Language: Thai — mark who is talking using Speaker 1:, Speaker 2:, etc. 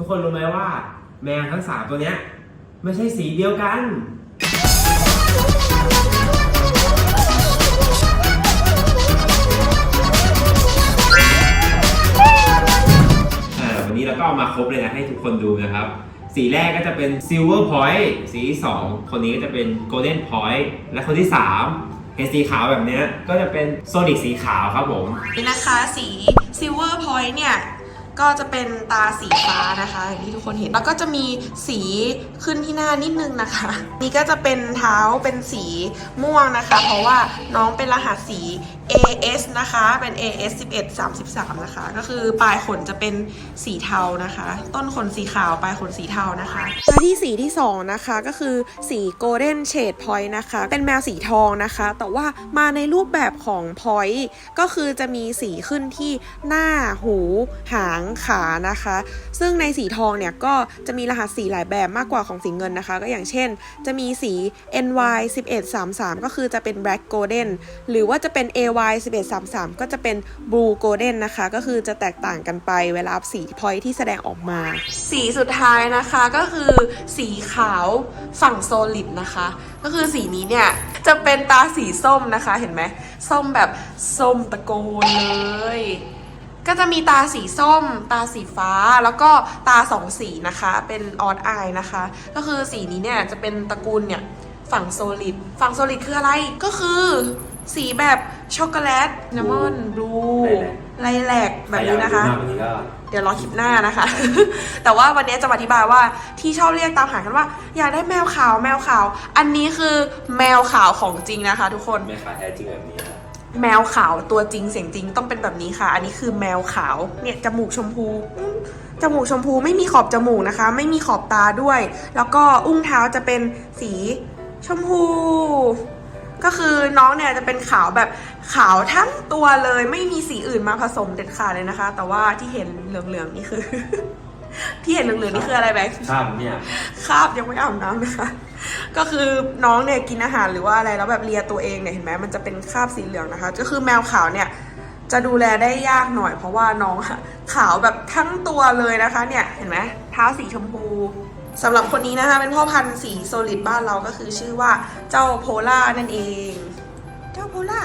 Speaker 1: ทุกคนรู้ไหมว่า แมวทั้งสามตัวเนี้ยไม่ใช่สีเดียวกันเออวันนี้เราก็เอามาครบเลยนะให้ทุกคนดูนะครับ สีแรกก็จะเป็น Silver Point สีที่สองคนนี้ก็จะเป็น Golden Point และคนที่สามเห็นสีขาวแบบเนี้ยก็จะเป็นโซนิกสีขาวครับผม
Speaker 2: นี่นะคะสี Silver Point เนี่ย ก็จะเป็นตาสีฟ้านะคะอย่างที่ทุกคนเห็นแล้วก็จะมีสีขึ้นที่หน้านิดนึงนะคะ นี่ก็จะเป็นเท้าเป็นสีม่วงนะคะ เพราะว่าน้องเป็นรหัสสี AS นะคะเป็น AS 11 33 นะคะ ก็คือปลายขนจะเป็นสีเทานะคะ ต้นขนสีขาวปลายขนสีเทานะคะมาที่สีที่สองนะคะก็คือสี Golden Shade Point นะคะ เป็นแมวสีทองนะคะ แต่ว่ามาในรูปแบบของ Point ก็คือจะมีสีขึ้นที่หน้าหูหางขานะคะ ซึ่งในสีทองเนี่ยก็จะมีรหัสสีหลายแบบมากกว่าของสีเงินนะคะ ก็อย่างเช่น จะมีสี NY 1133 ก็คือจะเป็น Black Golden หรือว่าจะเป็น AY 1133 ก็จะเป็น Blue Golden นะคะ ก็คือจะแตกต่างกันไปเวลาสีพอยที่แสดงออกมา สีสุดท้ายนะคะก็คือสีขาวฝั่งโซลิดนะคะ ก็คือสีนี้เนี่ยจะเป็นตาสีส้มนะคะเห็นไหมส้มแบบส้มตะโกนเลย ก็จะมีตาสีส้ม ตาสีฟ้าแล้วก็ตาสองสีนะคะ เป็นออดอายนะคะ ก็คือสีนี้เนี่ยจะเป็นตระกูลเนี่ยฝั่งโซลิดฝั่งโซลิดคืออะไรก็คือสีแบบช็อกโกแลตน้ำมันบลูไลแลกแบบนี้นะคะ
Speaker 1: ใรอยากรู้มากกว่านี้ก็
Speaker 2: เดี๋ยวรอคลิปหน้านะคะ แต่ว่าวันนี้จะมาอธิบายว่าที่ชอบเรียกตามหากันว่า อยากได้แมวขาวแมวขาว อันนี้คือแมวขาวของจริงนะคะ ทุกคน
Speaker 1: ไม่ขายแท้จริงแบบนี้นะ
Speaker 2: แมวขาวตัวจริงเสียงจริงต้องเป็นแบบนี้ค่ะ อันนี้คือแมวขาวเนี่ยจมูกชมพูจมูกชมพูไม่มีขอบจมูกนะคะ ไม่มีขอบตาด้วย แล้วก็อุ้งเท้าจะเป็นสีชมพู ก็คือน้องเนี่ยจะเป็นขาวแบบขาวทั้งตัวเลย ไม่มีสีอื่นมาผสมเด็ดขาดเลยนะคะ แต่ว่าที่เห็นเหลืองๆนี่คือ ที่เห็นเหลืองๆนี่คืออะไรแบงค์
Speaker 1: ข้ามเนี่ย
Speaker 2: คราบยังไม่อาบน้ำนะคะ ก็คือน้องเนี่ยกินอาหารหรือว่าอะไรแล้วแบบเลียตัวเองเนี่ยเห็นไหมมันจะเป็นคราบสีเหลืองนะคะ ก็คือแมวขาวเนี่ยจะดูแลได้ยากหน่อย เพราะว่าน้องขาวแบบทั้งตัวเลยนะคะเนี่ยเห็นไหมเท้าสีชมพูสำหรับคนนี้นะคะ เป็นพ่อพันธุ์สีโซลิดบ้านเราก็คือชื่อว่าเจ้าโพล่านั่นเอง เจ้าโพล่า